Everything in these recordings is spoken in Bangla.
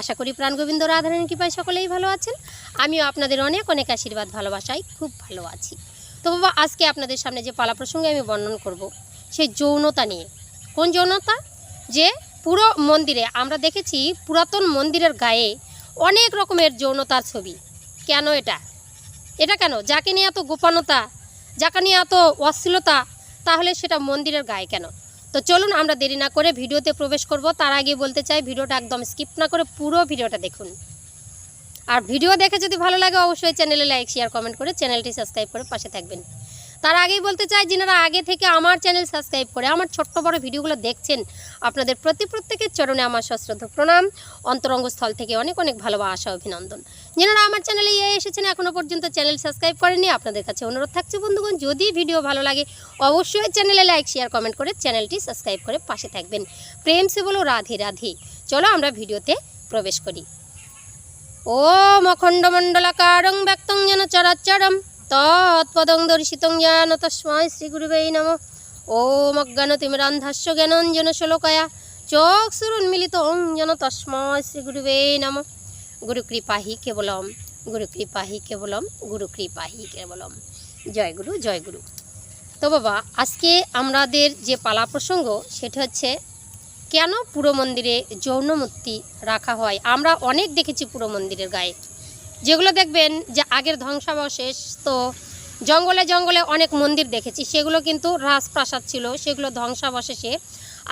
আশা করি প্রাণ গোবিন্দ রাধারানী কৃপায় সকলেই ভালো আছেন। আমিও আপনাদের অনেক অনেক আশীর্বাদ, ভালোবাসায় খুব ভালো আছি। তো বাবা, আজকে আপনাদের সামনে যে পালা প্রসঙ্গে আমি বর্ণন করব, সেই যৌনতা নিয়ে। কোন যৌনতা? যে পুরো মন্দিরে, আমরা দেখেছি পুরাতন মন্দিরের গায়ে অনেক রকমের যৌনতার ছবি। কেন এটা? এটা কেন? যাকে নিয়ে এত গোপনতা, যাকে নিয়ে এত অশ্লীলতা, তাহলে সেটা মন্দিরের গায়ে কেন? তো চলুন আমরা দেরি না করে ভিডিওতে প্রবেশ করব। তার আগে বলতে চাই, ভিডিওটা একদম স্কিপ না করে পুরো ভিডিওটা দেখুন। আর ভিডিও দেখে যদি ভালো লাগে, অবশ্যই চ্যানেলে লাইক শেয়ার কমেন্ট করে চ্যানেলটি সাবস্ক্রাইব করে পাশে থাকবেন। তার আগেই বলতে চাই, যিনারা আগে থেকে আমার চ্যানেল সাবস্ক্রাইব করে আমার ছোট্ট বড় ভিডিওগুলো দেখছেন, আপনাদের প্রতি প্রত্যেকের চরণে আমার সশ্রদ্ধ প্রণাম। অন্তরঙ্গ স্থল থেকে অনেক অনেক ভালোবাসা, অভিনন্দন। যিনারা আমার চ্যানেলে এসেছেন এখনও পর্যন্ত চ্যানেল সাবস্ক্রাইব করেননি, আপনাদের কাছে অনুরোধ থাকছে, বন্ধুগণ, যদি ভিডিও ভালো লাগে, অবশ্যই চ্যানেলে লাইক, শেয়ার, কমেন্ট করে চ্যানেলটি সাবস্ক্রাইব করে পাশে থাকবেন। প্রেম সে বলো, রাধে রাধে। চলো আমরা ভিডিওতে প্রবেশ করি। ওম অখণ্ডমণ্ডলাকারং ব্যক্তং যেন চরাচরম। তৎপদং দর্শিতং যেন তস্মৈ শ্রীগুরুবে নম ওম অজ্ঞানতিমিরান্ধাস্য জ্ঞানঞ্জন শ্লোকয়া চক্ষুরুন্মিলিত ওং যেন তস্মৈ শ্রীগুরুবে নম গুরুকৃপাহি কেবলম গুরুকৃপাহি কেবলম গুরুকৃপাহি কেবলম জয় গুরু জয় গুরু তো বাবা, আজকে আমাদের যে পালা প্রসঙ্গ, সেটা হচ্ছে, কেন পুরো মন্দিরে যৌনমূর্তি রাখা হয়? আমরা অনেক দেখেছি পুরো মন্দিরের গায়ে। যেগুলো দেখবেন যে আগের ধ্বংসাবশেষ, তো জঙ্গলে জঙ্গলে অনেক মন্দির দেখেছি, সেগুলো কিন্তু রাজপ্রাসাদ ছিল, সেগুলো ধ্বংসাবশেষে।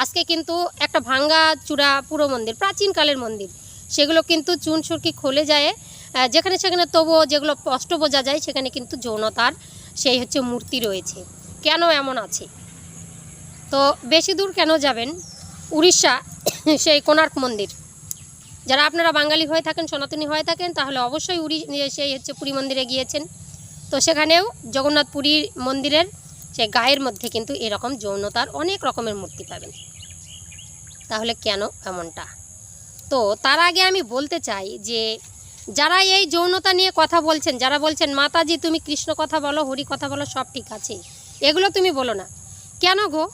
আজকে কিন্তু একটা ভাঙ্গা চূড়া পুরো মন্দির, প্রাচীনকালের মন্দির, সেগুলো কিন্তু চুন সুরকি খুলে যায়। যেখানে সেখানে তবুও যেগুলো স্পষ্ট বোঝা যায়, সেখানে কিন্তু যৌনতার সেই হচ্ছে মূর্তি রয়েছে। কেন এমন আছে? তো বেশি দূর কেন যাবেন? উড়িষ্যা, সেই কোণার্ক মন্দির। যারা আপনারা বাঙালি হয়ে থাকেন, সনাতনী হয়ে থাকেন, তাহলে অবশ্যই উড়ি সেই হচ্ছে পুরী মন্দিরে গিয়েছেন। তো সেখানেও জগন্নাথ পুরীর মন্দিরের সেই গায়ের মধ্যে কিন্তু এরকম যৌনতার অনেক রকমের মূর্তি পাবেন। তাহলে কেন এমনটা? তো তার আগে আমি বলতে চাই যে, যারা এই যৌনতা নিয়ে কথা বলছেন, যারা বলছেন, মাতাজি, তুমি কৃষ্ণ কথা বলো, হরি কথা বলো, সব ঠিক আছে। এগুলো তুমি বলো না। কেন গো?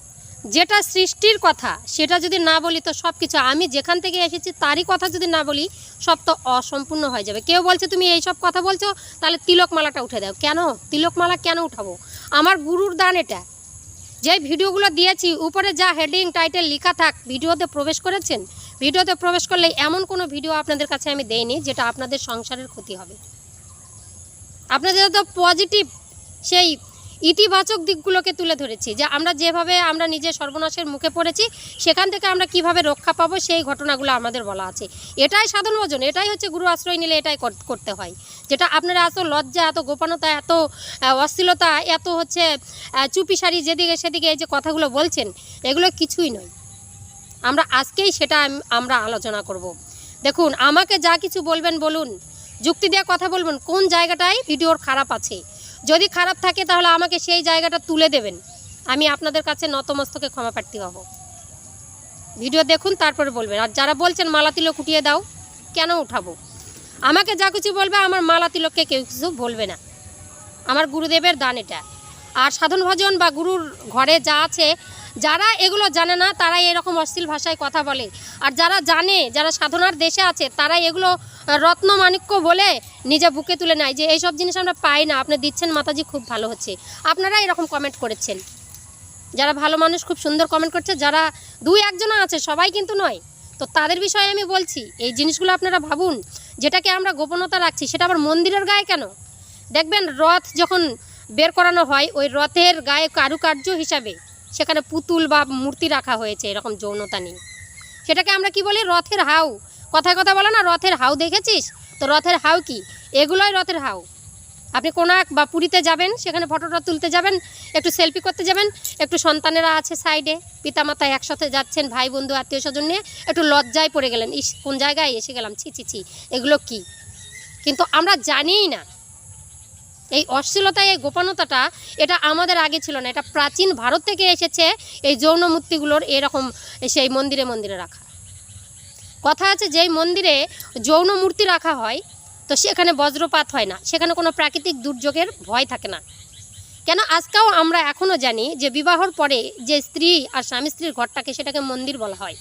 যেটা সৃষ্টির কথা, সেটা যদি না বলি তো সব কিছু আমি যেখান থেকে এসেছি তারই কথা যদি না বলি, সব তো অসম্পূর্ণ হয়ে যাবে। কেউ বলছে, তুমি এই সব কথা বলছো, তাহলে তিলকমালাটা উঠে দাও। কেন? তিলকমালা কেন উঠাবো? আমার গুরুর দান এটা। যে ভিডিওগুলো দিয়েছি, উপরে যা হেডিং, টাইটেল লেখা থাক, ভিডিওতে প্রবেশ করেছেন? ভিডিওতে প্রবেশ করলে এমন কোনো ভিডিও আপনাদের কাছে আমি দেইনি, যেটা আপনাদের সংসারের ক্ষতি হবে। আপনাদের তো পজিটিভ সেই ইতিবাচক দিকগুলোকে তুলে ধরেছি। যে আমরা যেভাবে আমরা নিজে সর্বনাশের মুখে পড়েছি, সেখান থেকে আমরা কীভাবে রক্ষা পাবো সেই ঘটনাগুলো আমাদের বলা আছে। এটাই সাধন ভোজন, এটাই হচ্ছে গুরু আশ্রয় নিলে এটাই করতে হয়। যেটা আপনারা এত লজ্জা, এত গোপনতা, এত অশ্লীলতা, এত হচ্ছে চুপিসারি যেদিকে সেদিকে এই যে কথাগুলো বলছেন, এগুলো কিছুই নয়। আমরা আজকেই সেটা আমরা আলোচনা করব। দেখুন, আমাকে যা কিছু বলবেন বলুন, যুক্তি দেওয়া কথা বলবেন, কোন জায়গাটায় ভিডিওর খারাপ আছে? যদি খারাপ থাকে তাহলে আমাকে সেই জায়গাটা তুলে দেবেন। আমি আপনাদের কাছে নতমস্তকে ক্ষমা প্রার্থী হব। ভিডিও দেখুন, তারপরে বলবেন। আর যারা বলছেন মালা তিলক উঠিয়ে দাও, কেন উঠাবো? আমাকে যা কিছু বলবে, আমার মালা তিলককে কেউ কিছু বলবে না। আমার গুরুদেবের দান এটা। আর সাধন ভজন বা গুরুর ঘরে যা আছে যারা এগুলো জানে না তারা এরকম অশ্লীল ভাষায় কথা বলে। আর যারা জানে, যারা সাধনার দেশে আছে তারা এগুলো রত্ন মাণিক্য বলে নিজে বুকে তুলে নেয় যে, এইসব জিনিস আমরা পাই না, আপনি দিচ্ছেন মাতাজি, খুব ভালো হচ্ছে। আপনারা এরকম কমেন্ট করেছেন। যারা ভালো মানুষ, খুব সুন্দর কমেন্ট করছে, যারা দুই একজন আছে, সবাই কিন্তু নয়। তো তাদের বিষয়ে আমি বলছি, এই জিনিসগুলো আপনারা ভাবুন, যেটাকে আমরা গোপনতা রাখছি, সেটা আবার মন্দিরের গায়ে কেন? দেখবেন রথ যখন বের করানো হয়, ওই রথের গায়ে কারুকার্য হিসাবে। সেখানে পুতুল বা মূর্তি রাখা হয়েছে, এরকম যৌনতা নিয়ে। সেটাকে আমরা কি বলি? রথের হাউ। কথায় কথা বলে না, রথের হাউ দেখেছিস? তো রথের হাউ কি? এগুলোই রথের হাউ। আপনি কোনাক বা পুরীতে যাবেন, সেখানে ফটোটা তুলতে যাবেন, একটু সেলফি করতে যাবেন, একটু সন্তানেরা আছে সাইডে, পিতামাতা একসাথে যাচ্ছেন ভাই বন্ধু আত্মীয় স্বজন নিয়ে একটু লজ্জায় পড়ে গেলেন। ইস, কোন জায়গায় এসে গেলাম? ছি ছি ছি। এগুলো কি? কিন্তু আমরা জানিই না। এই অশ্লীলতা, এই গোপনতাটা, এটা আমাদের আগে ছিল না। এটা প্রাচীন ভারত থেকে এসেছে, এই যৌন মূর্তিগুলোর এরকম সেই মন্দিরে মন্দিরে রাখা। কথা আছে যেই মন্দিরে যৌন মূর্তি রাখা হয়, তো সেখানে বজ্রপাত হয় না। সেখানে কোনো প্রাকৃতিক দুর্যোগের ভয় থাকে না। কেন আজকেও আমরা এখনও জানি যে বিবাহর পরে যে স্ত্রী আর স্বামী স্ত্রীর ঘরটাকে সেটাকে মন্দির বলা হয়।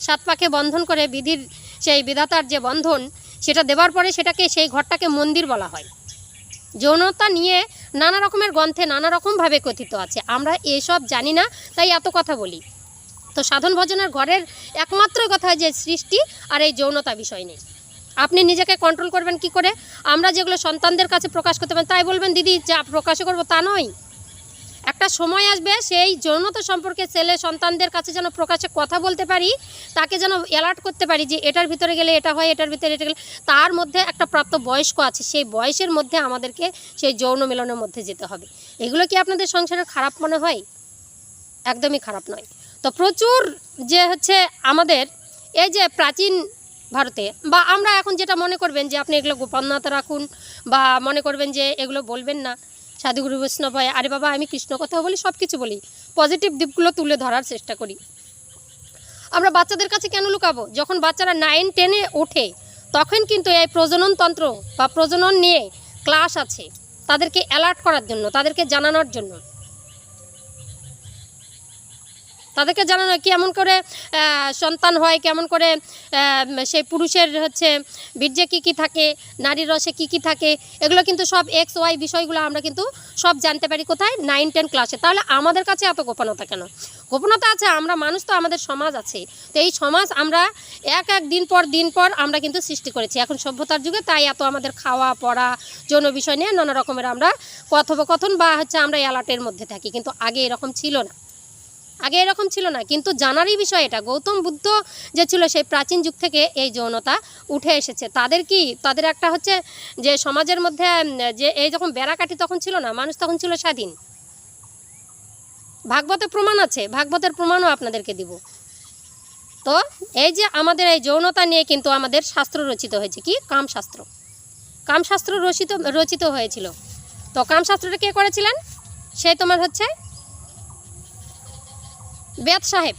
সাত পাকে বন্ধন করে বিধির, সেই বিধাতার যে বন্ধন, সেটা দেওয়ার পরে সেটাকে সেই ঘরটাকে মন্দির বলা হয়। যৌনতা নিয়ে নানা রকমের গ্রন্থে নানা রকমভাবে কথিত আছে। আমরা এসব জানি না, তাই এত কথা বলি। তো সাধন ভজনের ঘরের একমাত্র কথা যে সৃষ্টি আর এই যৌনতা বিষয় নেই আপনি নিজেকে কন্ট্রোল করবেন কি করে? আমরা যেগুলো সন্তানদের কাছে প্রকাশ করতে পারেন তাই বলবেন, দিদি, যা প্রকাশ করব তা নয়। একটা সময় আসবে, সেই যৌনতা সম্পর্কে ছেলে সন্তানদের কাছে যেন প্রকাশে কথা বলতে পারি, তাকে যেন অ্যালার্ট করতে পারি যে এটার ভিতরে গেলে এটা হয়, এটার ভিতরে এটা গেলে, তার মধ্যে একটা প্রাপ্ত বয়স্ক আছে, সেই বয়সের মধ্যে আমাদেরকে সেই যৌন মিলনের মধ্যে যেতে হবে। এগুলো কি আপনাদের সংসারে খারাপ মনে হয়? একদমই খারাপ নয়। তো প্রচুর যে হচ্ছে আমাদের, এই যে প্রাচীন ভারতে, বা আমরা এখন যেটা মনে করবেন যে আপনি এগুলো গোপনতা রাখুন, বা মনে করবেন যে এগুলো বলবেন না সাধুগুরু বৈষ্ণব হয়, আরে বাবা, আমি কৃষ্ণ কথাও বলি সব কিছু বলি। পজিটিভ দিকগুলো তুলে ধরার চেষ্টা করি। আমরা বাচ্চাদের কাছে কেন লুকাবো? যখন বাচ্চারা নাইন টেনে ওঠে, তখন কিন্তু এই প্রজননতন্ত্র বা প্রজনন নিয়ে ক্লাস আছে। তাদেরকে অ্যালার্ট করার জন্য, তাদেরকে জানানোর জন্য। তাদেরকে জানানো কেমন করে সন্তান হয়, কেমন করে সেই পুরুষের হচ্ছে বীর্যে কী কী থাকে, নারীর রসে কী কী থাকে, এগুলো কিন্তু সব এক্স ওয়াই বিষয়গুলো আমরা কিন্তু সব জানতে পারি কোথায়? নাইন টেন ক্লাসে তাহলে আমাদের কাছে এত গোপনতা কেন? গোপনতা আছে, আমরা মানুষ তো আমাদের সমাজ আছে। তো এই সমাজ আমরা এক এক দিন পর দিন পর আমরা কিন্তু সৃষ্টি করেছি। এখন সভ্যতার যুগে তাই এত আমাদের খাওয়া, পড়া, যৌন বিষয় নিয়ে নানা রকমের আমরা কথোপকথন বা হচ্ছে আমরা অ্যালার্টের মধ্যে থাকি। কিন্তু আগে এরকম ছিল না। আগে এরকম ছিল না, কিন্তু জানারই বিষয় এটা। গৌতম বুদ্ধ যে ছিল সেই প্রাচীন যুগ থেকে এই যৌনতা উঠে এসেছে। তাদের কি, তাদের একটা হচ্ছে যে সমাজের মধ্যে যে এই যখন বেড়াকাঠি তখন ছিল না, মানুষ তখন ছিল স্বাধীন। ভাগবতের প্রমাণ আছে, ভাগবতের প্রমাণও আপনাদেরকে দিব। তো এই যে আমাদের এই যৌনতা নিয়ে কিন্তু আমাদের শাস্ত্র রচিত হয়েছে। কি? কামশাস্ত্র। কামশাস্ত্র রচিত রচিত হয়েছিল। তো কামশাস্ত্রটা কে করেছিলেন? সে তোমার হচ্ছে বেদ সাহেব।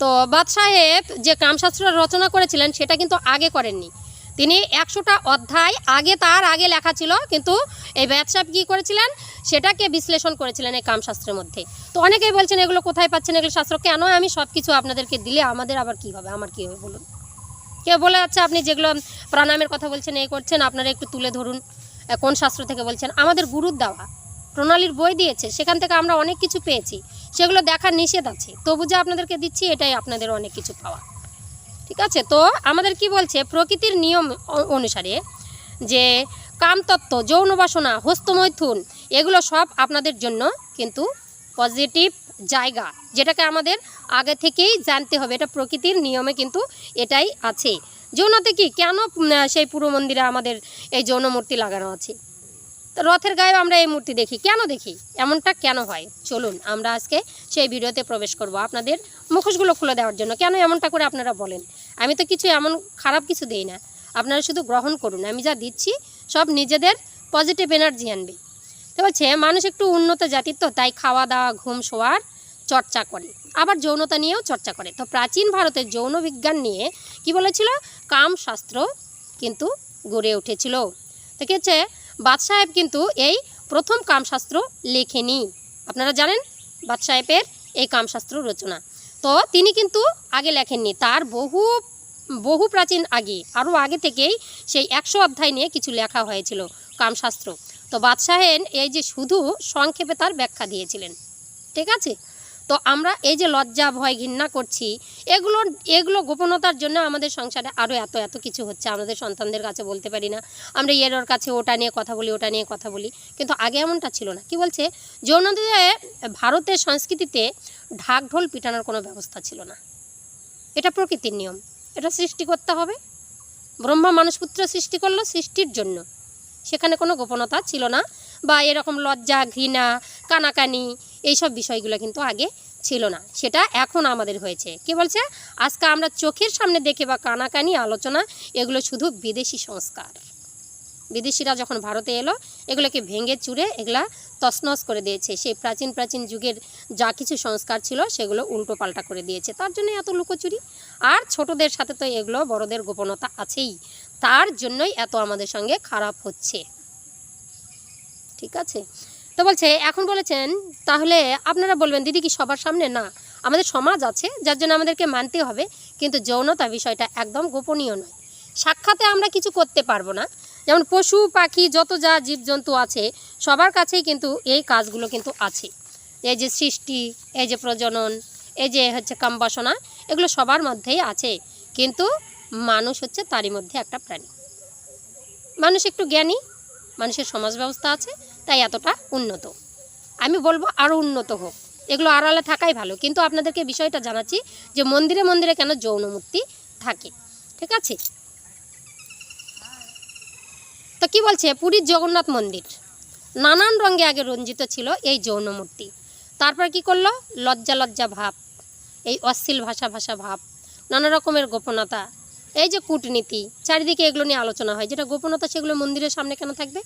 তো বাদ সাহেব যে কামশাস্ত্র রচনা করেছিলেন, সেটা কিন্তু আগে করেননি। তিনি একশোটা অধ্যায় আগে তার আগে লেখা ছিল, কিন্তু এই বেদ সাহেব কী করেছিলেন? সেটাকে বিশ্লেষণ করেছিলেন এই কামশাস্ত্রের মধ্যে। তো অনেকেই বলছেন, এগুলো কোথায় পাচ্ছেন? এগুলো শাস্ত্র কেন আমি সব কিছু আপনাদেরকে দিলে আমাদের আবার কী হবে? আমার কী হবে বলুন? কেউ বলে যাচ্ছে আপনি যেগুলো প্রাণায়ামের কথা বলছেন, এই করছেন, আপনারা একটু তুলে ধরুন কোন শাস্ত্র থেকে বলছেন? আমাদের গুরুর দেওয়া। প্রণালীর বই দিয়েছে, সেখান থেকে আমরা অনেক কিছু পেয়েছি। সেগুলো দেখার নিষেধ আছে। তবু যে আপনাদেরকে দিচ্ছি, এটাই আপনাদের অনেক কিছু পাওয়া। ঠিক আছে? তো আমাদের কি বলছে? প্রকৃতির নিয়ম অনুসারে যে কামতত্ত্ব, যৌন বাসনা, হস্তমৈথুন, এগুলো সব আপনাদের জন্য কিন্তু পজিটিভ জায়গা, যেটাকে আমাদের আগে থেকেই জানতে হবে। এটা প্রকৃতির নিয়মে কিন্তু এটাই আছে। যৌনতে কি? কেন সেই পুরো মন্দিরে আমাদের এই যৌন মূর্তি লাগানো আছে? তো রথের গায়েও আমরা এই মূর্তি দেখি। কেন দেখি? এমনটা কেন হয়? চলুন, আমরা আজকে সেই ভিডিওতে প্রবেশ করব। আপনাদের মুখোশগুলো খুলে দেওয়ার জন্য। কেন এমনটা করে আপনারা বলেন? আমি তো কিছু এমন খারাপ কিছু দেই না। আপনারা শুধু গ্রহণ করুন। আমি যা দিচ্ছি, সব নিজেদের পজিটিভ এনার্জি আনবে। তো বলছে, মানুষ একটু উন্নত জাতির তো, তাই খাওয়া দাওয়া ঘুম শোয়ার চর্চা করে। আবার যৌনতা নিয়েও চর্চা করে। তো প্রাচীন ভারতের যৌন বিজ্ঞান নিয়ে কি বলেছিল? কামশাস্ত্র কিন্তু গড়ে উঠেছিল। তো কি বাদ সাহেব কিন্তু এই প্রথম কামশাস্ত্র লেখেনি। আপনারা জানেন বাদ সাহেবের এই কামশাস্ত্র রচনা। তো তিনি কিন্তু আগে লেখেননি, তার বহু বহু প্রাচীন আগে, আরও আগে থেকেই সেই একশো অধ্যায় নিয়ে কিছু লেখা হয়েছিল কামশাস্ত্র। তো বাদশাহেন এই যে শুধু সংক্ষেপে তার ব্যাখ্যা দিয়েছিলেন। ঠিক আছে? তো আমরা এই যে লজ্জা, ভয়, ঘৃণা করছি, এগুলো এগুলো গোপনতার জন্য আমাদের সংসারে আরও এত এত কিছু হচ্ছে। আমাদের সন্তানদের কাছে বলতে পারি না। আমরা এর ওর কাছে ওটা নিয়ে কথা বলি, ওটা নিয়ে কথা বলি। কিন্তু আগে এমনটা ছিল না। কি বলছে? যৌনতে ভারতের সংস্কৃতিতে ঢাক ঢোল পিটানোর কোনো ব্যবস্থা ছিল না। এটা প্রকৃতির নিয়ম। এটা সৃষ্টি করতে হবে। ব্রহ্মা মানুষপুত্র সৃষ্টি করল সৃষ্টির জন্য। সেখানে কোনো গোপনতা ছিল না। বা এরকম লজ্জা, ঘৃণা, কানাকানি এইসব বিষয়গুলো কিন্তু আগে ছিল না। সেটা এখন আমাদের হয়েছে। কে বলছে? আজকে আমরা চোখের সামনে দেখে বা কানাকানি আলোচনা, এগুলো শুধু বিদেশি সংস্কার। বিদেশিরা যখন ভারতে এলো, এগুলোকে ভেঙে চুরে এগুলা তছনছ করে দিয়েছে। সেই প্রাচীন প্রাচীন যুগের যা কিছু সংস্কার ছিল, সেগুলো উল্টো পাল্টা করে দিয়েছে। তার জন্য এত লুকোচুরি। আর ছোটদের সাথে তো এগুলো বড়দের গোপনতা আছেই। তার জন্যই এত আমাদের সঙ্গে খারাপ হচ্ছে। ঠিক আছে? তো বলছে, এখন বলেছেন, তাহলে আপনারা বলবেন, দিদি কি সবার সামনে? না, আমাদের সমাজ আছে, যার জন্য আমাদেরকে মানতে হবে, কিন্তু যৌনতা বিষয়টা একদম গোপনীয় নয়। সাক্ষাতে আমরা কিছু করতে পারব না। যেমন পশু, পাখি, যত যা জীবজন্তু আছে, সবার কাছেই কিন্তু এই কাজগুলো কিন্তু আছে। এই যে সৃষ্টি, এই যে প্রজনন, এই যে হচ্ছে কামবাসনা এগুলো সবার মধ্যেই আছে। কিন্তু মানুষ হচ্ছে তারই মধ্যে একটা প্রাণী। মানুষ একটু জ্ঞানী, মানুষের সমাজ ব্যবস্থা আছে তাই এতটা উন্নত। আমি বলব আরও উন্নত হোক। এগুলো আড়ালে থাকাই ভালো। কিন্তু আপনাদেরকে বিষয়টা জানাচ্ছি যে মন্দিরে মন্দিরে কেন যৌন মূর্তি থাকে। ঠিক আছে? তো কি বলছে? পুরীর জগন্নাথ মন্দির। নানান রঙে আগে রঞ্জিত ছিল এই যৌন মূর্তি। তারপর কি করল? লজ্জা লজ্জা ভাব, এই অশ্লীল ভাষা ভাষা ভাব, নানা রকমের গোপনতা এই যে কূটনীতি, চারিদিকে এগুলো নিয়ে আলোচনা হয়, যেটা গোপনতা সেগুলো মন্দিরের সামনে কেন থাকবে?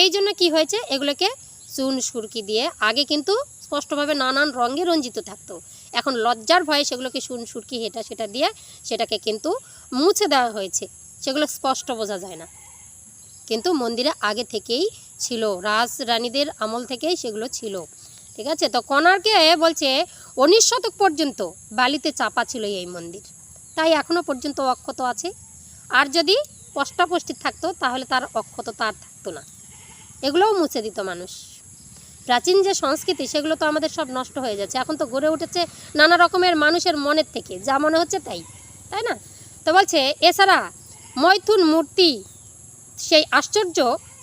এই জন্য কি হয়েছে? এগুলোকে চুন, সুরকি দিয়ে আগে কিন্তু স্পষ্টভাবে নানান রঙে রঞ্জিত থাকতো। এখন লজ্জার ভয়ে সেগুলোকে সুন সুরকি, হেটা, সেটা দিয়ে সেটাকে কিন্তু মুছে দেওয়া হয়েছে। সেগুলো স্পষ্ট বোঝা যায় না। কিন্তু মন্দিরে আগে থেকেই ছিল, রাজ রানীদের আমল থেকেই সেগুলো ছিল। ঠিক আছে? তো কনারকে বলছে উনিশ শতক পর্যন্ত বালিতে চাপা ছিল এই মন্দির। তাই এখনও পর্যন্ত অক্ষত আছে। আর যদি স্পষ্টাপষ্টি থাকতো, তাহলে তার অক্ষততা আর থাকতো না। এগুলোও মুছে দিত মানুষ। প্রাচীন যে সংস্কৃতি, সেগুলো তো আমাদের সব নষ্ট হয়ে যাচ্ছে। এখন তো গড়ে উঠেছে নানা রকমের মানুষের মনের থেকে। যা মনে হচ্ছে তাই তাই না? তো বলছে, এছাড়া মৈথুন মূর্তি, সেই আশ্চর্য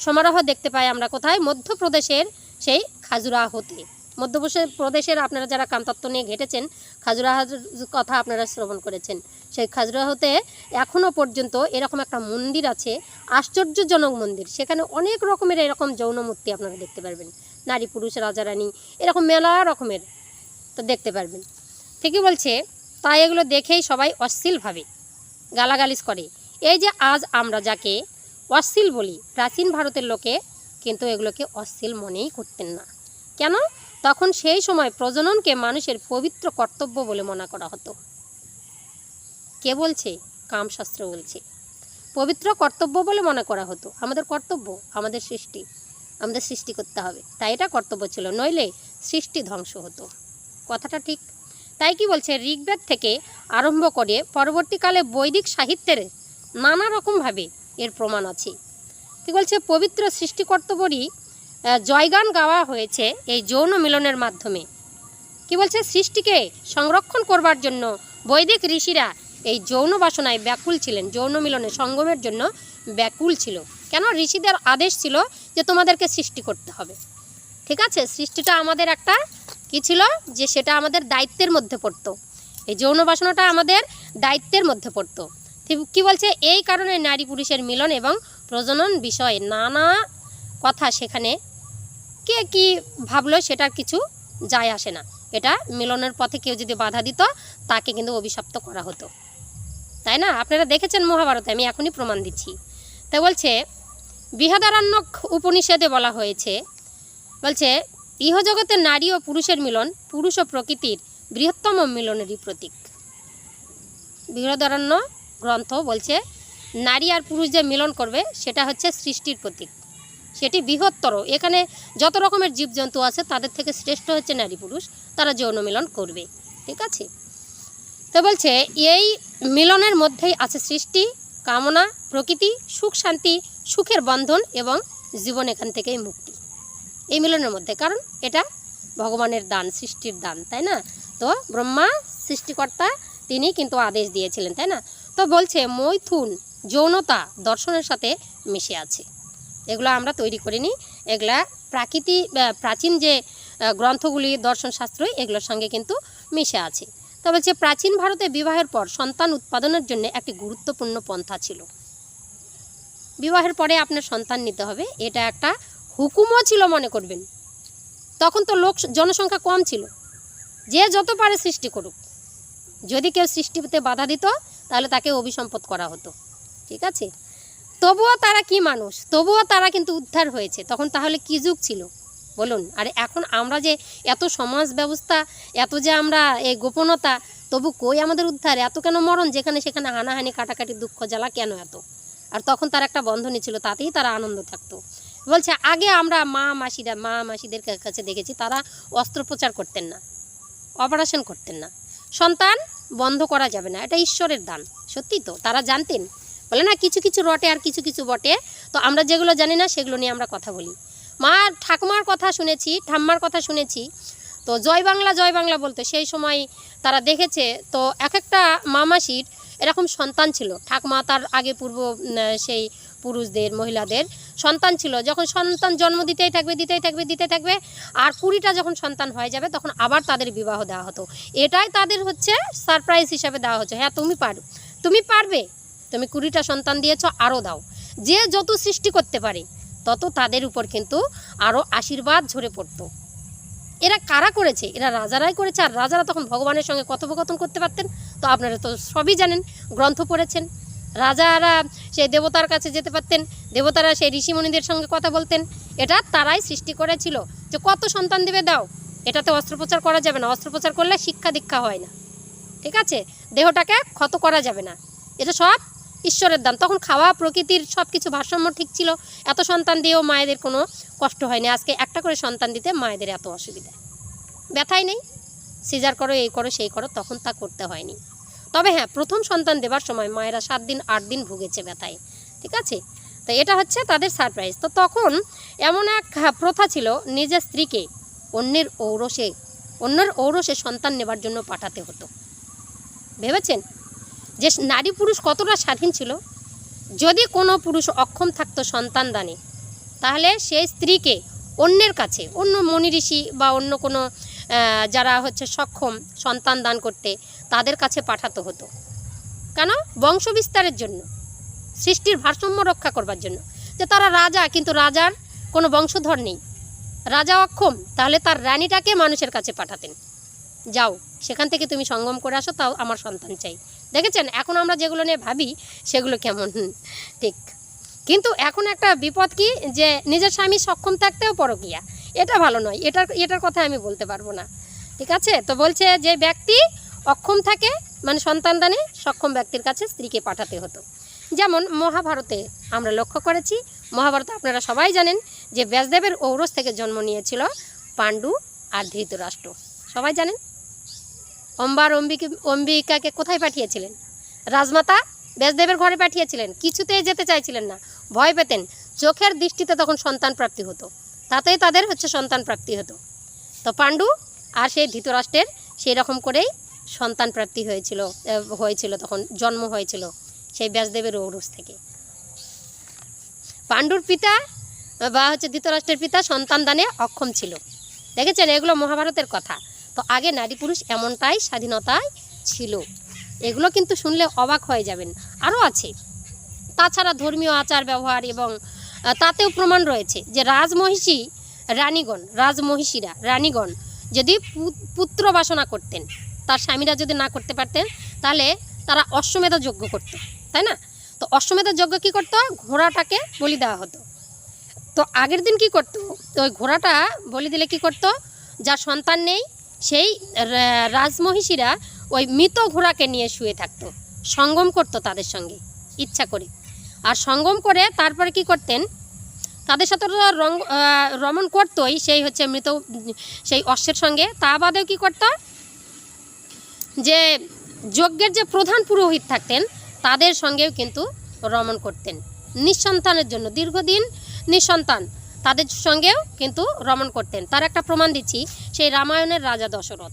সমারোহ দেখতে পাই আমরা কোথায়? মধ্যপ্রদেশের সেই খাজুরাহতে মধ্যপ্রদেশের, প্রদেশের আপনারা যারা কামতত্ত্ব নিয়ে ঘেটেছেন, খাজুরাহর কথা আপনারা শ্রবণ করেছেন। সেই খাজুরাহতে এখনও পর্যন্ত এরকম একটা মন্দির আছে, আশ্চর্যজনক মন্দির। সেখানে অনেক রকমের এরকম যৌন মূর্তি আপনারা দেখতে পারবেন। নারী, পুরুষ, রাজা, রানী, এরকম মেলা রকমের তো দেখতে পারবেন। ঠিকই বলছে, তাই এগুলো দেখেই সবাই অশ্লীল ভাবে, গালাগালিজ করে। এই যে আজ আমরা যাকে অশ্লীল বলি, প্রাচীন ভারতের লোকে কিন্তু এগুলোকে অশ্লীল মনেই করতেন না। কেন? তখন সেই সময় প্রজননকে মানুষের পবিত্র কর্তব্য বলে মনে করা হতো। কে বলছে? কামশাস্ত্র বলছে। পবিত্র কর্তব্য বলে মনে করা হতো। আমাদের কর্তব্য আমাদের সৃষ্টি আমাদের সৃষ্টি করতে হবে। তাই এটা কর্তব্য ছিল। নইলে সৃষ্টি ধ্বংস হতো। কথাটা ঠিক। তাই কি বলছে? ঋগ্বেদ থেকে আরম্ভ করে পরবর্তীকালে বৈদিক সাহিত্যের নানা রকমভাবে এর প্রমাণ আছে। কি বলছে? পবিত্র সৃষ্টিকর্তবরই আহ, জয়গান গাওয়া হয়েছে এই যৌন মিলনের মাধ্যমে। কি বলছে? সৃষ্টিকে সংরক্ষণ করবার জন্য বৈদিক ঋষিরা এই যৌন বাসনায় ব্যাকুল ছিলেন, যৌন মিলনে সঙ্গমের জন্য ব্যাকুল ছিল। কেন? ঋষিদের আদেশ ছিল যে তোমাদেরকে সৃষ্টি করতে হবে। ঠিক আছে? সৃষ্টিটা আমাদের একটা কি ছিল? যে সেটা আমাদের দায়িত্বের মধ্যে পড়তো। এই যৌন বাসনাটা আমাদের দায়িত্বের মধ্যে পড়তো। কি বলছে? এই কারণে নারী পুরুষের মিলন এবং প্রজনন বিষয়ে নানা কথা সেখানে কে কি ভাবলো সেটার কিছু যায় আসে না। এটা মিলনের পথে কেউ যদি বাধা দিত, তাকে কিন্তু অভিশপ্ত করা হতো। তাই না? আপনারা দেখেছেন মহাভারতে, আমি এখনই প্রমাণ দিচ্ছি। তা বলছে, বৃহদারণ্যক উপনিষদে বলা হয়েছে, বলছে ইহজগতের নারী ও পুরুষের মিলন পুরুষ ও প্রকৃতির বৃহত্তম মিলনেরই প্রতীক। বৃহদারণ্য গ্রন্থ বলছে, নারী আর পুরুষ যে মিলন করবে, সেটা হচ্ছে সৃষ্টির প্রতীক। সেটি বৃহত্তর। এখানে যত রকমের জীবজন্তু আছে, তাদের থেকে শ্রেষ্ঠ হচ্ছে নারী পুরুষ, তারা যৌন মিলন করবে। ঠিক আছে? তো বলছে, এই মিলনের মধ্যেই আছে সৃষ্টি, কামনা, প্রকৃতি, সুখ, শান্তি, সুখের বন্ধন এবং জীবন এখান থেকেই মুক্তি। এই মিলনের মধ্যে, কারণ এটা ভগবানের দান, সৃষ্টির দান, তাই না? তো ব্রহ্মা, সৃষ্টিকর্তা, তিনি কিন্তু আদেশ দিয়েছিলেন, তাই না? তো বলছে, মৈথুন, যৌনতা দর্শনের সাথে মিশে আছে। এগুলো আমরা তৈরি করিনি। এগুলা প্রাকৃতি বা প্রাচীন যে গ্রন্থগুলি দর্শনশাস্ত্র এগুলোর সঙ্গে কিন্তু মিশে আছে। তো বলছে প্রাচীন ভারতে বিবাহের পর সন্তান উৎপাদনের জন্য একটি গুরুত্বপূর্ণ পন্থা ছিল। বিবাহের পরে আপনার সন্তান নিতে হবে, এটা একটা হুকুমও ছিল মনে করবেন। তখন তো লোক জনসংখ্যা কম ছিল। যে যত পারে সৃষ্টি করুক। যদি কেউ সৃষ্টিতে বাধা দিত, তাহলে তাকে অভিসম্পদ করা হতো। ঠিক আছে? তবুও তারা কি মানুষ? তবুও তারা কিন্তু উদ্ধার হয়েছে। তখন তাহলে কি যুগ ছিল? বলুন। আর এখন আমরা যে এত সমাজ ব্যবস্থা এত যে আমরা এই গোপনতা, তবু কই আমাদের উদ্ধার? এত কেন মরণ? যেখানে সেখানে হানাহানি, কাটাকাটি, দুঃখ, জ্বালা কেন এত? আর তখন তার একটা বন্ধনী ছিল, তাতেই তারা আনন্দ থাকতো। বলছে, আগে আমরা মা মাসিরা, মা মাসিদের কাছে দেখেছি, তারা অস্ত্রোপচার করতেন না, অপারেশন করতেন না। সন্তান বন্ধ করা যাবে না, এটা ঈশ্বরের দান, সত্যি তো, তারা জানতেন। বলে না, কিছু কিছু রটে আর কিছু কিছু বটে, তো আমরা যেগুলো জানি না, সেগুলো নিয়ে আমরা কথা বলি। মা ঠাকুমার কথা শুনেছি, ঠাম্মার কথা শুনেছি। তো জয় বাংলা জয় বাংলা বলতে সেই সময় তারা দেখেছে, তো এক একটা মামাসির এরকম সন্তান ছিল। ঠাকুমা তার আগে পূর্ব সেই পুরুষদের, মহিলাদের সন্তান ছিল। যখন সন্তান জন্ম দিতেই থাকবে দিতেই থাকবে দিতে থাকবে, আর কুড়িটা যখন সন্তান হয়ে যাবে, তখন আবার তাদের বিবাহ দেওয়া হতো। এটাই তাদের হচ্ছে সারপ্রাইজ হিসাবে দেওয়া হচ্ছে। হ্যাঁ তুমি পারো, তুমি পারবে। তুমি কুড়িটা সন্তান দিয়েছ আরও দাও। যে যত সৃষ্টি করতে পারে তত তাদের উপর কিন্তু আরও আশীর্বাদ ঝরে পড়তো। এরা কারা করেছে? এরা রাজারাই করেছে। আর রাজারা তখন ভগবানের সঙ্গে কথোপকথন করতে পারতেন। তো আপনারা তো সবই জানেন, গ্রন্থ পড়েছেন। রাজারা সেই দেবতার কাছে যেতে পারতেন। দেবতারা সেই ঋষিমণিদের সঙ্গে কথা বলতেন। এটা তারাই সৃষ্টি করেছিল। যে কত সন্তান দেবে, দাও। এটাতে অস্ত্রোপচার করা যাবে না। অস্ত্রোপচার করলে শিক্ষা দীক্ষা হয় না। ঠিক আছে? দেহটাকে ক্ষত করা যাবে না। এটা সব ঈশ্বরের দান। তখন খাওয়া, প্রকৃতির সব কিছু ভারসাম্য ঠিক ছিল। এত সন্তান দিয়েও মায়েদের কোনো কষ্ট হয়নি। আজকে একটা করে সন্তান দিতে মায়েদের এত অসুবিধা। ব্যথাই নেই। সিজার করো, এই করো, সেই করো, তখন তা করতে হয়নি। তবে হ্যাঁ প্রথম সন্তান দেবার সময় মায়েরা সাত দিন, আট দিন ভুগেছে ব্যথায়। ঠিক আছে? তো এটা হচ্ছে তাদের সারপ্রাইজ তো তখন এমন এক প্রথা ছিল, নিজের স্ত্রীকে অন্যের ঔরসে অন্যের ঔরসে সন্তান নেবার জন্য পাঠাতে হতো। ভেবেছেন? যে নারী পুরুষ কতটা স্বাধীন ছিল? যদি কোনো পুরুষ অক্ষম থাকতো সন্তান দানে, তাহলে সেই স্ত্রীকে অন্যের কাছে, অন্য মনি ঋষি বা অন্য কোনো যারা হচ্ছে সক্ষম সন্তান দান করতে তাদের কাছে পাঠাতে হতো। কেন? বংশ বিস্তারের জন্য, সৃষ্টির ভারসাম্য রক্ষা করবার জন্য। যে তারা রাজা, কিন্তু রাজার কোনো বংশধর নেই। রাজা অক্ষম, তাহলে তার রানীটাকে মানুষের কাছে পাঠাতেন। যাও, সেখান থেকে তুমি সঙ্গম করে আসো, তাও আমার সন্তান চাই। দেখেছেন? এখন আমরা যেগুলো নিয়ে ভাবি, সেগুলো কেমন? ঠিক। কিন্তু এখন একটা বিপদ কি? যে নিজের স্বামী সক্ষম থাকতেও পরকিয়া। এটা ভালো নয়। এটার এটার কথা আমি বলতে পারব না। ঠিক আছে? তো বলছে যে ব্যক্তি অক্ষম থাকে মানে সন্তানদানে সক্ষম ব্যক্তির কাছে স্ত্রীকে পাঠাতে হতো। যেমন মহাভারতে আমরা লক্ষ্য করেছি, মহাভারতে আপনারা সবাই জানেন যে ব্যাসদেবের ঔরস থেকে জন্ম নিয়েছিল পাণ্ডু আর ধৃতরাষ্ট্র। সবাই জানেন? অম্বার অম্বিকে, অম্বিকাকে কোথায় পাঠিয়েছিলেন? রাজমাতা ব্যাসদেবের ঘরে পাঠিয়েছিলেন। কিছুতেই যেতে চাইছিলেন না। ভয় পেতেন। চোখের দৃষ্টিতে তখন সন্তান প্রাপ্তি হতো। তাতেই তাদের হচ্ছে সন্তান প্রাপ্তি হতো। তো পাণ্ডু আর সেই ধৃতরাষ্ট্রের সেই রকম করেই সন্তান প্রাপ্তি হয়েছিল হয়েছিল তখন, জন্ম হয়েছিল সেই ব্যাসদেবের ঔরস থেকে। পাণ্ডুর পিতা বা হচ্ছে ধৃতরাষ্ট্রের পিতা সন্তান দানে অক্ষম ছিল। দেখেছেন? এগুলো মহাভারতের কথা। তো আগে নারী পুরুষ এমনটাই স্বাধীনতায় ছিল। এগুলো কিন্তু শুনলে অবাক হয়ে যাবেন। আরও আছে। তাছাড়া ধর্মীয় আচার, ব্যবহার এবং তাতেও প্রমাণ রয়েছে যে রাজমহিষী রানীগণ, রাজমহিষীরা, রানীগণ যদি পুত্র বাসনা করতেন, তার স্বামীরা যদি না করতে পারতেন, তাহলে তারা অশ্বমেধা যজ্ঞ করতো, তাই না? তো অশ্বমেধা যজ্ঞ কী করতো? ঘোড়াটাকে বলি দেওয়া হতো। তো আগের দিন কি করতো? তো ওই ঘোড়াটা বলি দিলে কি করতো? যার সন্তান নেই সেই রাজমহিষীরা ওই মৃত ঘোড়াকে নিয়ে শুয়ে থাকতো। সঙ্গম করতো তাদের সঙ্গে, ইচ্ছা করে। আর সঙ্গম করে তারপরে কি করতেন? তাদের সাথে তো রং রমণ করতোই, সেই হচ্ছে মৃত, সেই অশ্বের সঙ্গে। তা বাদেও কী করত? যে যজ্ঞের যে প্রধান পুরোহিত থাকতেন, তাদের সঙ্গেও কিন্তু রমণ করতেন। নিঃসন্তানের জন্য দীর্ঘদিন নিঃসন্তান। তাদের সঙ্গেও কিন্তু রমণ করতেন। তার একটা প্রমাণ দিচ্ছি, সেই রামায়ণের রাজা দশরথ।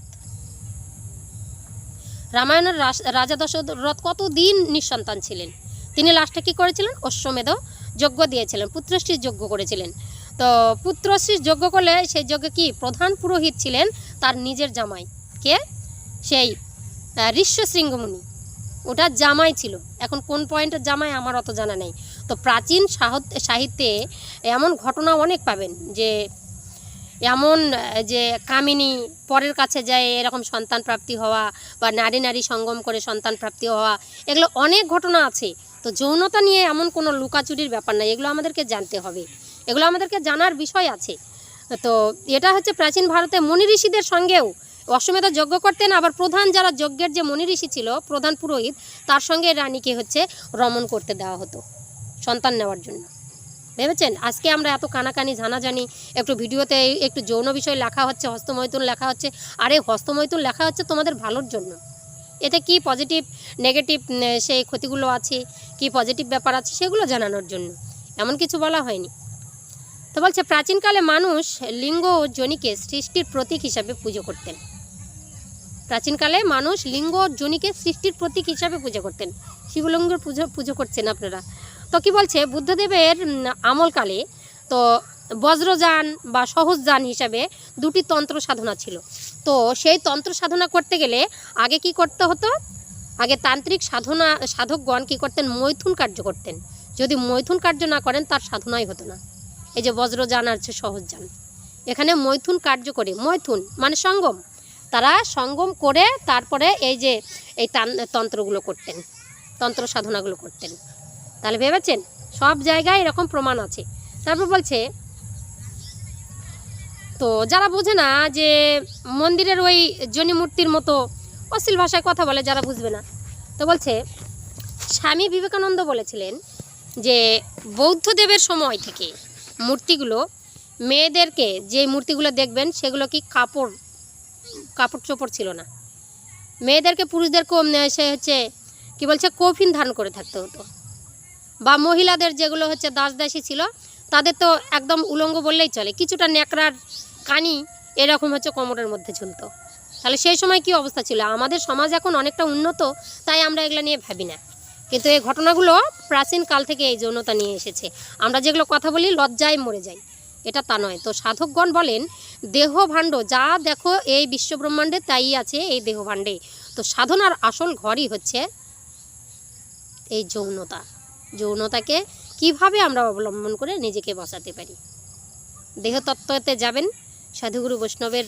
রামায়ণের রাজা দশরথ কতদিন নিঃসন্তান ছিলেন? তিনি লাস্টে কী করেছিলেন? অশ্বমেধ যজ্ঞ দিয়েছিলেন, পুত্রশ্রীর যজ্ঞ করেছিলেন। তো পুত্রশ্রীর যজ্ঞ করলে সেই যজ্ঞে কি প্রধান পুরোহিত ছিলেন? তার নিজের জামাই। কে? সেই ঋষ্যশৃঙ্গমুনি। ওটা জামাই ছিল। এখন কোন পয়েন্টের জামাই আমার অত জানা নেই। তো প্রাচীন সাহত- সাহিত্যে এমন ঘটনা অনেক পাবেন যে এমন যে কামিনী পরের কাছে যায় এরকম সন্তান প্রাপ্তি হওয়া বা নারী নারী সঙ্গম করে সন্তান প্রাপ্তি হওয়া, এগুলো অনেক ঘটনা আছে। তো যৌনতা নিয়ে এমন কোনো লুকাচুরির ব্যাপার নাই, এগুলো আমাদেরকে জানতে হবে। এগুলো আমাদেরকে জানার বিষয় আছে। তো এটা হচ্ছে প্রাচীন ভারতে মুনি ঋষিদের সঙ্গেও অশ্বমেধ যজ্ঞ করতেন, আবার প্রধান যারা যজ্ঞের যে মুনি ঋষি ছিল, প্রধান পুরোহিত, তার সঙ্গে রানীকে হচ্ছে রমণ করতে দেওয়া হতো। সন্তান নেওয়ার জন্য। ভেবেছেন? আজকে আমরা এত কানাকানি, জানাজানি, একটু ভিডিওতে একটু যৌন বিষয় লেখা হচ্ছে, হস্তমৈথুন লেখা হচ্ছে। আরে, হস্তমৈথুন লেখা হচ্ছে তোমাদের ভালোর জন্য। এতে কি পজিটিভ নেগেটিভ সেই ক্ষতিগুলো আছে? কি পজিটিভ ব্যাপার আছে? সেগুলো জানানোর জন্য। এমন কিছু বলা হয়নি। তো বলছে, প্রাচীনকালে মানুষ লিঙ্গ ও জনিকে সৃষ্টির প্রতীক হিসাবে পুজো করতেন। প্রাচীনকালে মানুষ লিঙ্গ ও জনিকে সৃষ্টির প্রতীক হিসাবে পুজো করতেন। শিবলিঙ্গের পুজো পুজো করছেন আপনারা। তো কি বলছে? বুদ্ধদেবের আমলকালে তো বজ্রযান বা সহজযান হিসাবে দুটি তন্ত্র সাধনা ছিল। তো সেই তন্ত্র সাধনা করতে গেলে আগে কি করতে হতো? আগে তান্ত্রিক সাধনা, সাধকগণ কি করতেন? মৈথুন কার্য করতেন। যদি মৈথুন কার্য না করেন, তার সাধনাই হতো না। এই যে বজ্রযান আর হচ্ছে সহজযান। এখানে মৈথুন কার্য করে, মৈথুন মানে সঙ্গম। তারা সঙ্গম করে তারপরে এই যে এই তান- তন্ত্রগুলো করতেন, তন্ত্র সাধনাগুলো করতেন। তাহলে ভেবেছেন? সব জায়গায় এরকম প্রমাণ আছে। তারপর বলছে, তো যারা বোঝে না যে মন্দিরের ওই জনি মূর্তির মতো অশ্লীল ভাষায় কথা বলে, যারা বুঝবে না। তো বলছে, স্বামী বিবেকানন্দ বলেছিলেন যে বৌদ্ধদেবের সময় থেকে মূর্তিগুলো, মেয়েদেরকে যে মূর্তিগুলো দেখবেন, সেগুলো কি কাপড় কাপড় চোপড় ছিল না। মেয়েদেরকে পুরুষদের পুরুষদেরকে সে হচ্ছে কি বলছে, কফিন ধারণ করে থাকতে হতো। বা মহিলাদের যেগুলো হচ্ছে দাস দাসী ছিল, তাদের তো একদম উলঙ্গ বললেই চলে। কিছুটা ন্যাকড়ার কানি এরকম হচ্ছে কোমরের মধ্যে ঝুলতো তাহলে সেই সময় কি অবস্থা ছিল? আমাদের সমাজ এখন অনেকটা উন্নত, তাই আমরা এগুলো নিয়ে ভাবি না। কিন্তু এই ঘটনাগুলো প্রাচীন কাল থেকে এই যৌনতা নিয়ে এসেছে। আমরা যেগুলো কথা বলি, লজ্জায় মরে যাই। এটা তা নয়। তো সাধকগণ বলেন, দেহ ভাণ্ড, যা দেখো এই বিশ্বব্রহ্মাণ্ডে, তাই আছে এই দেহ ভাণ্ডে। তো সাধনার আসল ঘরই হচ্ছে এই যৌনতা। যৌনতাকে কীভাবে আমরা অবলম্বন করে নিজেকে বাঁচাতে পারি? দেহতত্ত্বতে যাবেন, সাধুগুরু বৈষ্ণবের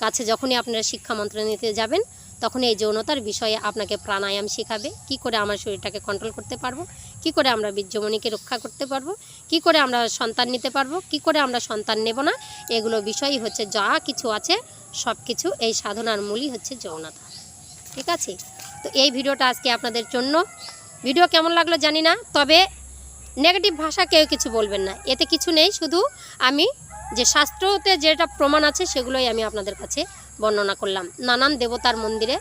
কাছে যখনই আপনারা শিক্ষা মন্ত্র নিতে যাবেন তখন এই যৌনতার বিষয়ে আপনাকে প্রাণায়াম শেখাবে। কি করে আমার শরীরটাকে কন্ট্রোল করতে পারব? কি করে আমরা বীর্যমণিকে রক্ষা করতে পারব? কি করে আমরা সন্তান নিতে পারব? কি করে আমরা সন্তান নেব না? এগুলো বিষয়ই হচ্ছে যা কিছু আছে, সব কিছু এই সাধনার মূলই হচ্ছে যৌনতা। ঠিক আছে? তো এই ভিডিওটা আজকে আপনাদের জন্য। ভিডিও কেমন লাগল জানি না, তবে নেগেটিভ ভাষা কেউ কিছু বলবেন না। এতে কিছু নেই, শুধু আমি যে শাস্ত্রতে যেটা প্রমাণ আছে সেগুলোই আমি আপনাদের কাছে বর্ণনা করলাম। নানান দেবতার মন্দিরে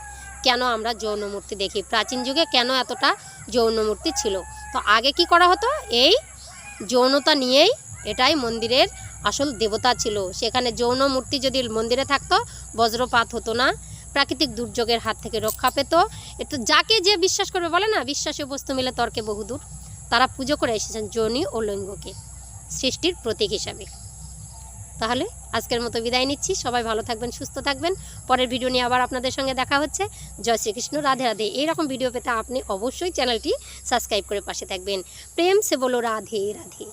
কেন আমরা যৌন মূর্তি দেখি? প্রাচীন যুগে কেন এতটা যৌন মূর্তি ছিল? তো আগে কি করা হতো? এই যৌনতা নিয়েই এটাই মন্দিরের আসল দেবতা ছিল। সেখানে যৌন মূর্তি যদি মন্দিরে থাকতো, বজ্রপাত হতো না। প্রাকৃতিক দুর্যোগের হাত থেকে রক্ষা পেত। এটা যাকে যে বিশ্বাস করবে বলে না, বিশ্বাসী বস্তু মিলে তর্কে বহুদূর তারা পুজো করে এসেছেন যোনি ও লিঙ্গকে, সৃষ্টির প্রতীক হিসাবে। তাহলে আজকের মতো বিদায় নিচ্ছি। সবাই ভালো থাকবেন, সুস্থ থাকবেন। পরের ভিডিও নিয়ে আবার আপনাদের সঙ্গে দেখা হচ্ছে। জয় শ্রীকৃষ্ণ, রাধে রাধে। এইরকম ভিডিও পেতে আপনি অবশ্যই চ্যানেলটি সাবস্ক্রাইব করে পাশে থাকবেন। প্রেম সে বলো, রাধে রাধে।